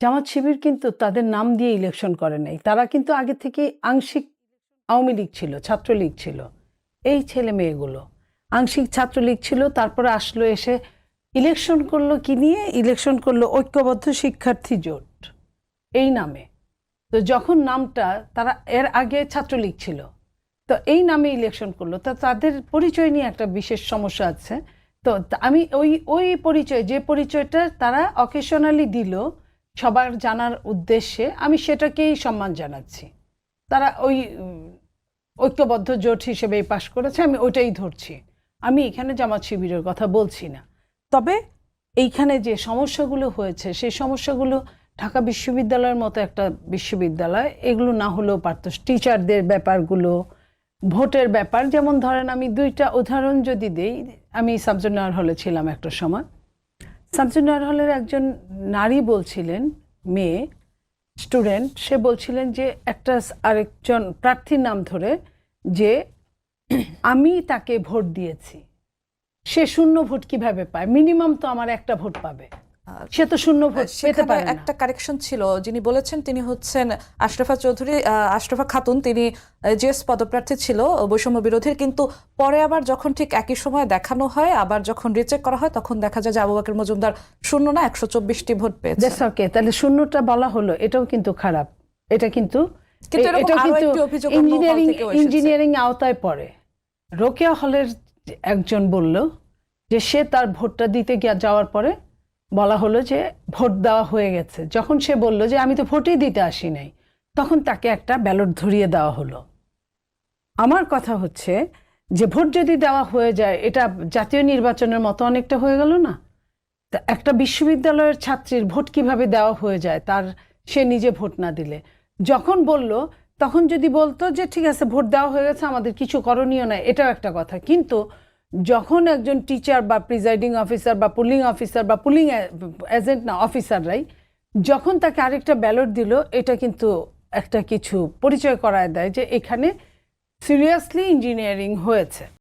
জামাত শিবির কিন্তু তাদের নাম দিয়ে ইলেকশন করে নাই। তারা কিন্তু আগে থেকে আংশিক আওয়ামী লীগ ছিল, ছাত্রলীগ ছিল। এই ছেলে মেয়েগুলো। আংশিক ছাত্রলীগ ছিল, তারপরে আসলো এসে ইলেকশন করল কি নিয়ে? ইলেকশন করল ঐক্যবদ্ধ শিক্ষার্থী জোট। এই নামে। তো যখন নামটা, তারা এর আগে ছাত্রলীগ ছিল। তো এই নামে ইলেকশন করল। তা তাদের পরিচয় নিয়ে একটা বিশেষ সমস্যা আছে। তো আমি ওই ওই পরিচয়, যে পরিচয়টা তারা অকেশনালি দিল সবার জানার উদ্দেশ্যে আমি সেটাকেই সম্মান জানাচ্ছি। তারা ওই ঐক্যবদ্ধ জোট হিসেবেই পাশ করেছে, আমি ওইটাই ধরছি। আমি এখানে জামাত শিবিরের কথা বলছি না। তবে এইখানে যে সমস্যাগুলো হয়েছে, সেই সমস্যাগুলো ঢাকা বিশ্ববিদ্যালয়ের মতো একটা বিশ্ববিদ্যালয়, এগুলো না হলেও পারত। টিচারদের ব্যাপারগুলো, ভোটের ব্যাপার, যেমন ধরেন আমি দুইটা উদাহরণ যদি দেই, আমি সাবজুনার হলে ছিলাম একটা সময়। সাবজুনার হলের একজন নারী বলছিলেন, মেয়ে, স্টুডেন্ট, সে বলছিলেন যে একটা আরেকজন প্রার্থীর নাম ধরে যে, আমি তাকে ভোট দিয়েছি। সে শূন্য ভোট কীভাবে পায়? মিনিমাম তো আমার একটা ভোট পাবে। সে তো শূন্য ভোট পেতে পারে একটা কারেকশন ছিল। যিনি বলেছেন তিনি হচ্ছেন আশরাফা চৌধুরী আশরাফা খাতুন। তিনি জিএস পদপ্রার্থী ছিল বৈষম্য বিরোধীর। কিন্তু পরে আবার যখন ঠিক একই সময় দেখানো হয় আবার যখন রিচেক করা হয় তখন দেখা যায় যে আবু বাকের মজুমদার শূন্য না একশো চব্বিশটি ভোট পেয়েছে। ওকে তাহলে শূন্যটা বলা হলো এটাও কিন্তু খারাপ। এটা কিন্তু এটা কিন্তু ইঞ্জিনিয়ারিং ইঞ্জিনিয়ারিং আওতায় পড়ে। রোকেয়া হলের একজন বলল যে সে তার ভোটটা দিতে গিয়ে যাওয়ার পরে বলা হলো যে ভোট দেওয়া হয়ে গেছে। যখন সে বলল যে আমি তো ভোটই দিতে আসি নাই, তখন তাকে একটা ব্যালট ধরিয়ে দেওয়া হলো। আমার কথা হচ্ছে যে ভোট যদি দেওয়া হয়ে যায়, এটা জাতীয় নির্বাচনের মতো অনেকটা হয়ে গেল না? তা একটা বিশ্ববিদ্যালয়ের ছাত্রীর ভোট কীভাবে দেওয়া হয়ে যায়, তার সে নিজে ভোট না দিলে? যখন বলল, তখন যদি বলতো যে ঠিক আছে, ভোট দেওয়া হয়ে গেছে, আমাদের কিছু করণীয় নাই, এটাও একটা কথা। কিন্তু যখন একজন টিচার বা প্রিজাইডিং অফিসার বা পুলিং অফিসার বা পুলিং এজেন্ট না অফিসাররাই যখন তাকে আরেকটা ব্যালট দিল, এটা কিন্তু একটা কিছু পরিচয় করায় দেয় যে এখানে সিরিয়াসলি ইঞ্জিনিয়ারিং হয়েছে।